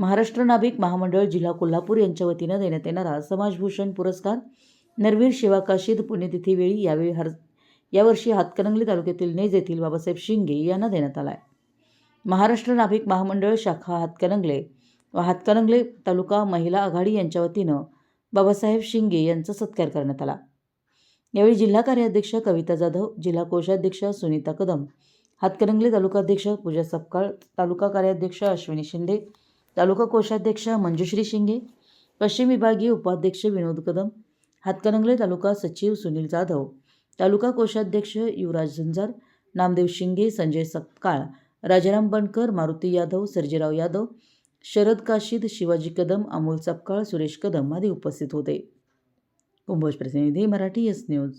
महाराष्ट्र नाभिक महामंडळ जिल्हा कोल्हापूर यांच्या वतीनं देण्यात येणारा समाजभूषण पुरस्कार. नरवीर शिवाकाशीद पुण्यतिथीवेळी यावेळी हर यावर्षी हातकणंगले तालुक्यातील नेज येथील बाबासाहेब शिंगे यांना देण्यात आला आहे महाराष्ट्र नाभिक महामंडळ शाखा हातकणंगले व हातकणंगले तालुका महिला आघाडी यांच्या वतीनं बाबासाहेब शिंगे यांचा सत्कार करण्यात आला. यावेळी जिल्हा कार्याध्यक्ष कविता जाधव जिल्हा कोषाध्यक्ष सुनीता कदम हातकणंगले तालुकाध्यक्ष पूजा सपकाळ तालुका कार्याध्यक्ष अश्विनी शिंदे तालुका कोषाध्यक्ष मंजुश्री शिंगे पश्चिम विभागीय उपाध्यक्ष विनोद कदम हातकणंगले तालुका सचिव सुनील जाधव तालुका कोषाध्यक्ष युवराज झंझार नामदेव शिंगे संजय सपकाळ राजाराम बनकर मारुती यादव सर्जेराव यादव शरद काशीद शिवाजी कदम अमोल सपकाळ सुरेश कदम आदी उपस्थित होते. कुंभोज प्रतिनिधी मराठी एस न्यूज.